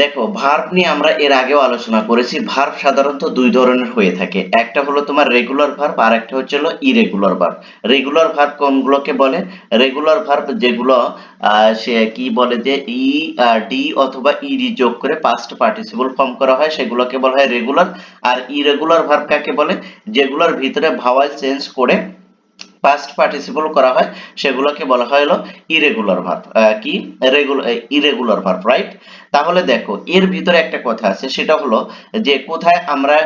দেখো ভার্ব নিয়ে আমরা এর আগেও আলোচনা করেছি। ভার্ব সাধারণত দুই ধরনের হয়ে থাকে। একটা হলো তোমার রেগুলার ভার্ব আর একটা হচ্ছে হলো ইরেগুলার ভার্ব রেগুলার ভার্ব কোনগুলোকে বলে? রেগুলার ভার্ব যেগুলো সে কি বলে যে ই ডি অথবা ইডি যোগ করে পাস্ট পার্টিসিপল ফর্ম করা হয়, সেগুলোকে বলা হয় রেগুলার আর ইরেগুলার ভার্ব কাকে বলে? যেগুলোর ভিতরে ভাওয়াল চেঞ্জ করে পাস্ট পার্টিসিপল করা হয়, সেগুলোকে বলা হয় হলো ইরেগুলার ভার্ব কি? রেগুলার ইরেগুলার ভার্ব রাইট তাহলে দেখো, এর ভিতরে একটা কথা আছে, সেটা হলো যে কোথায় আমরা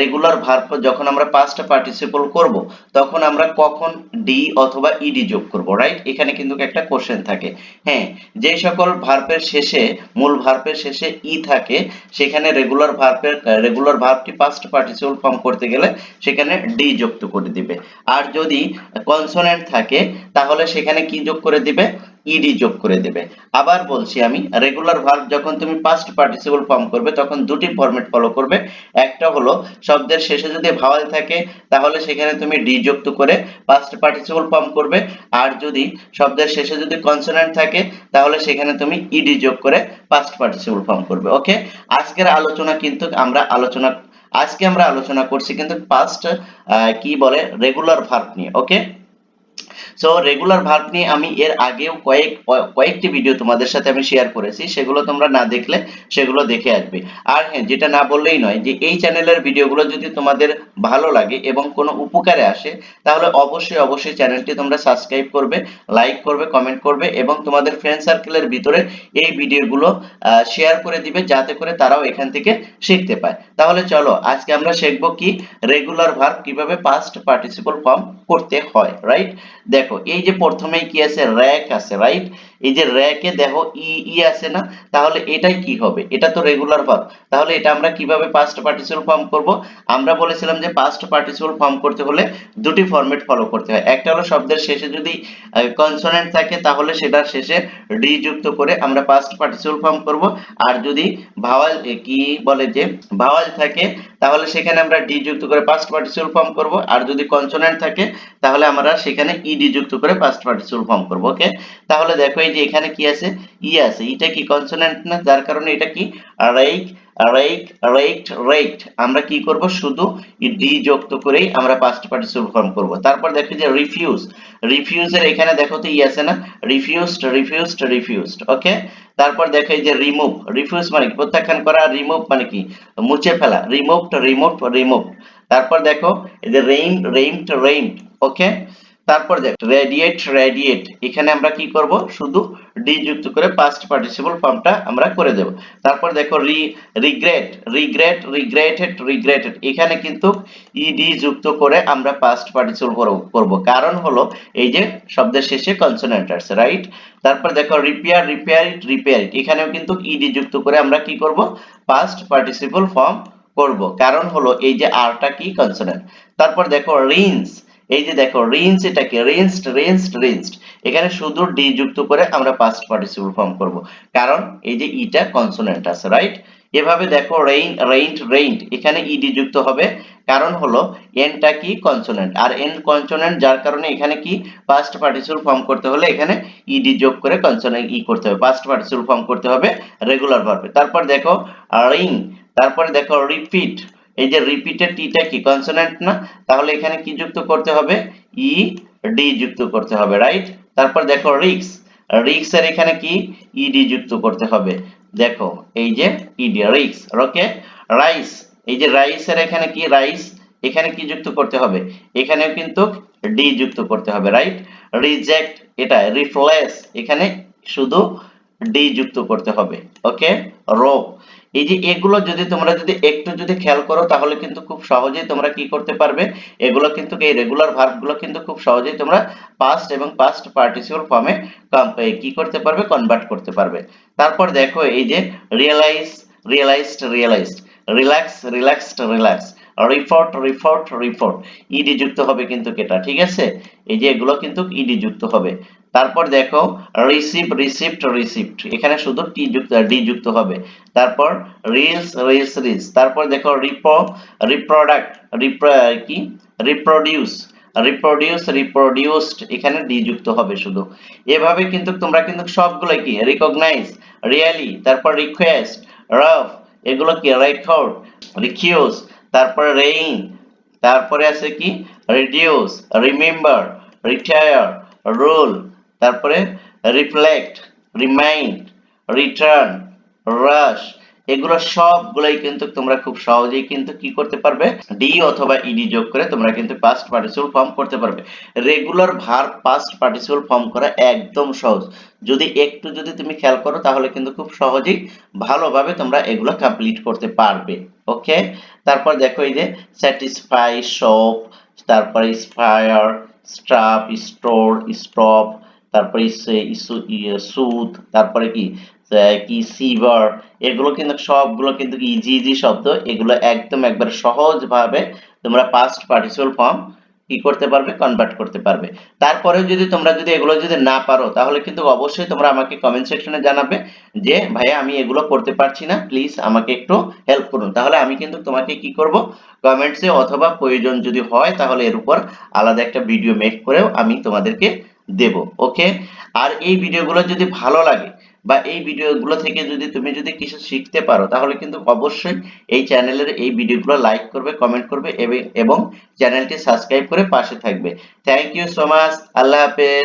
রেগুলার ভার্ব যখন আমরা পাস্ট পার্টিসিপল করব, তখন আমরা কখন ডি অথবা ইডি যোগ করব রাইট এখানে কিন্তু একটা কোশ্চেন থাকে। হ্যাঁ যে সকল ভার্বের শেষে, মূল ভার্বের শেষে ই থাকে, সেখানে রেগুলার ভার্বের রেগুলার ভার্বটি পাস্ট পার্টিসিপল ফর্ম করতে গেলে সেখানে ডি যুক্ত করে দিবে। আর যদি কনসোনেন্ট থাকে, তাহলে সেখানে কি যোগ করে দিবে? ইডি যোগ করে দেবে। আবার বলছি আমি রেগুলার ভার্ব যখন তুমি পাস্ট পার্টিসিপল ফর্ম করবে, তখন দুটি ফরম্যাট ফলো করবে। একটা হলো, শব্দের শেষে যদি ভাওয়াল থাকে, তাহলে সেখানে তুমি ডি যুক্ত করে পাস্ট পার্টিসিপল ফর্ম করবে। আর যদি শব্দের শেষে যদি কনসোনেন্ট থাকে, তাহলে সেখানে তুমি ইডি যোগ করে পাস্ট পার্টিসিপল ফর্ম করবে। ওকে আজকের আলোচনা কিন্তু আমরা আলোচনা আজকে আমরা আলোচনা করছি কিন্তু পাস্ট কি বলে? রেগুলার ভার্ব নিয়ে ওকে সো রেগুলার ভার্ব নিয়ে আমি এর আগেও কয়েক, কয়েকটি ভিডিও তোমাদের সাথে আমি শেয়ার করেছি, সেগুলো তোমরা না দেখলে সেগুলো দেখে আসবে। আর হ্যাঁ যেটা না বললেই নয় যে এই চ্যানেলের ভিডিওগুলো যদি তোমাদের ভালো লাগে এবং কোনো উপকারে আসে, তাহলে অবশ্যই অবশ্যই চ্যানেলটি তোমরা সাবস্ক্রাইব করবে লাইক করবে কমেন্ট করবে এবং তোমাদের ফ্রেন্ড সার্কেলের ভিতরে এই ভিডিওগুলো শেয়ার করে দিবে যাতে করে তারাও এখান থেকে শিখতে পায়। তাহলে চলো, আজকে আমরা শিখব কি রেগুলার ভার্ব কীভাবে পাস্ট পার্টিসিপল ফর্ম করতে হয় রাইট দেখো, এই যে প্রথমেই কি আছে? র্যাক আছে রাইট এই যে র্যাকে দেখো, ই ই আছে না? তাহলে এটাই কি হবে? এটা তো রেগুলার ভার্ব তাহলে এটা আমরা কীভাবে পাস্ট পার্টিসিপল ফর্ম করব? আমরা বলেছিলাম যে পাস্ট পার্টিসিপল ফর্ম করতে হলে দুটি ফরম্যাট ফলো করতে হয়। একটা হলো শব্দের শেষে যদি কনসোনেন্ট থাকে, তাহলে সেটার শেষে ডি যুক্ত করে আমরা পাস্ট পার্টিসিপল ফর্ম করব। আর যদি ভাওয়াল কি বলে যে ভাওয়াল থাকে তাহলে সেখানে আমরা ডি যুক্ত করে পাস্ট পার্টিসিপল ফর্ম করব। আর যদি কনসোনেন্ট থাকে, তাহলে আমরা সেখানে ইডি যুক্ত করে পাস্ট পার্টিসিপল ফর্ম করব ওকে তাহলে দেখো এই যে এখানে কি আছে? ই আছে। এটা কি কনসোনেন্ট না? যার কারণে এটা কি? রাইক রাইক রাইট রাইট আমরা কি করব? শুধু ডি যুক্ত করেই আমরা পাস্ট পার্টিসিপল ফর্ম করব। তারপর দেখো যে রিফিউজ রিফিউজের এখানে দেখো তো ই আছে না? রিফিউজড রিফিউজড রিফিউজড ওকে তারপর দেখো এই যে রিমুভ রিফিউজ মানে কি? প্রত্যাখ্যান করা রিমুভ মানে কি? মুছে ফেলা রিমুভড রিমুভ রিমুভ তারপর দেখো, এই যে রেইন রেইমড রেইম ওকে তারপর দেখ রেডিয়েট রেডিয়েট এখানে আমরা কি করব? শুধু ডি যুক্ত করে পাস্ট পার্টিসিপল ফর্মটা আমরা করে দেব। তারপর দেখো রি রিগ্রেট রিগ্রেট রিগ্রেটেড রিগ্রেটেড এখানে কিন্তু ইডি যুক্ত করে আমরা পাস্ট পার্টিসিপল করব কারণ হলো এই যে শব্দের শেষে কনসোনেন্ট আছে রাইট তারপর দেখো repair repair it repair it এখানেও কিন্তু ইডি যুক্ত করে আমরা কি করব? পাস্ট পার্টিসিপল ফর্ম করব। কারণ হলো এই যে আরটা কি কনসোনেন্ট তারপর দেখো রিন্স এই যে দেখো রিন্স এটা কি রিন্সড রিন্সড রিন্সড এখানে শুধু ডি যুক্ত করে আমরা পাস্ট পার্টিসিপল ফর্ম করব। কারণ এই যে ইটা কনসোনেন্ট আছে রাইট এভাবে দেখো রেইন রেইনড রেইনড এখানে ইডি যুক্ত হবে। কারণ হলো এনটা কি? কনসোনেন্ট আর এন কনসোনেন্ট যার কারণে এখানে কি? পাস্ট পার্টিসিপল ফর্ম করতে হলে এখানে ইডি যোগ করে কনসোনেন্ট ই করতে হবে। পাস্ট পার্টিসিপল ফর্ম করতে হবে রেগুলার ভার্বে তারপর দেখো রিং তারপরে দেখো রিপিট এই যে রিপিটেড টিটা কি কনসোনেন্ট না? তাহলে এখানে কি যুক্ত করতে হবে? ই ডি যুক্ত করতে হবে রাইট তারপর দেখো রিক্স রিক্স এর এখানে কি? ইডি যুক্ত করতে হবে। দেখো, এই যে ইডি রিক্স ওকে রাইস এই যে রাইস এর এখানে কি? রাইস এখানে কি যুক্ত করতে হবে? এখানেও কিন্তু ডি যুক্ত করতে হবে রাইট রিজেক্ট এটা রিফ্লেস এখানে শুধু ডি যুক্ত করতে হবে ওকে রোপ এই যে এগুলো যদি তোমরা যদি একটু যদি খেয়াল করো, তাহলে কিন্তু খুব সহজেই তোমরা কি করতে পারবে? এগুলো কিন্তু এই রেগুলার ভার্বগুলো কিন্তু খুব সহজেই তোমরা পাস্ট এবং পাস্ট পার্টিসিপাল ফর্মে কি করতে পারবে? কনভার্ট করতে পারবে। তারপর দেখো এই যে realise realised realised relax relaxed relax report report report ED যুক্ত হবে কিন্তু এটা ঠিক আছে? এই যে এগুলো কিন্তু ইডি যুক্ত হবে। তারপর দেখো রিসিভ রিসিপ্ট রিসিপ্ট এখানে শুধু টি যুক্ত ডি যুক্ত হবে। তারপর রিলস রিলস রিলস তারপর দেখো রিপো রিপ্রোডাক্ট কি? রিপ্রোডিউস রিপ্রোডিউস রিপ্রোডিউসড এখানে ডি যুক্ত হবে শুধু। এভাবে কিন্তু তোমরা কিন্তু সবগুলো কি? রিকগনাইজ রিয়ালি তারপর রিকোয়েস্ট রাফ এগুলো কি? রেকর্ড রিকিউজ তারপরে রেইন তারপরে আছে কি? রিডিউস রিমেম্বার রিটায়ার রোল তারপরে রিফ্লেক্ট রিমাইন্ড রিটার্ন রাশ এগুলো সবগুলাই কিন্তু তোমরা খুব সহজেই কিন্তু কি করতে পারবে? ডি অথবা ইডি যোগ করে তোমরা কিন্তু পাস্ট পার্টিসিপল ফর্ম করতে পারবে। রেগুলার ভার পাস্ট পার্টিসিপল ফর্ম করা একদম সহজ। যদি একটু যদি তুমি খেয়াল করো তাহলে কিন্তু খুব সহজেই ভালোভাবে তোমরা এগুলো কমপ্লিট করতে পারবে। ওকে, তারপর দেখো এই যে স্যাটিসফাই শপ তারপরে স্পায়ার স্ট্রাপ স্টোর স্টপ তারপরে সুদ তারপরে কি? কি? সিভার এগুলো কিন্তু সবগুলো কিন্তু ইজি ইজি শব্দ। এগুলো একদম একবার সহজ ভাবে তোমরা পাস্ট পার্টিসিপাল ফর্ম কি করতে পারবে কনভার্ট করতে পারবে। তারপরে যদি তোমরা যদি এগুলো যদি না পারো, তাহলে কিন্তু অবশ্যই তোমরা আমাকে কমেন্ট সেকশনে জানাবে যে, ভাইয়া, আমি এগুলো করতে পারছি না প্লিজ আমাকে একটু হেল্প করুন। তাহলে আমি কিন্তু তোমাকে কি করব কমেন্টসে অথবা প্রয়োজন যদি হয়, তাহলে এর উপর আলাদা একটা ভিডিও মেক করেও আমি তোমাদেরকে দেব ওকে আর এই ভিডিওগুলো যদি ভালো লাগে বা এই ভিডিওগুলো থেকে যদি তুমি যদি কিছু শিখতে পারো, তাহলে কিন্তু অবশ্যই এই চ্যানেলের এই ভিডিওগুলো লাইক করবে কমেন্ট করবে, এবং- চ্যানেলটি সাবস্ক্রাইব করে পাশে থাকবে। থ্যাংক ইউ সো মাচ আল্লাহ হাফেজ।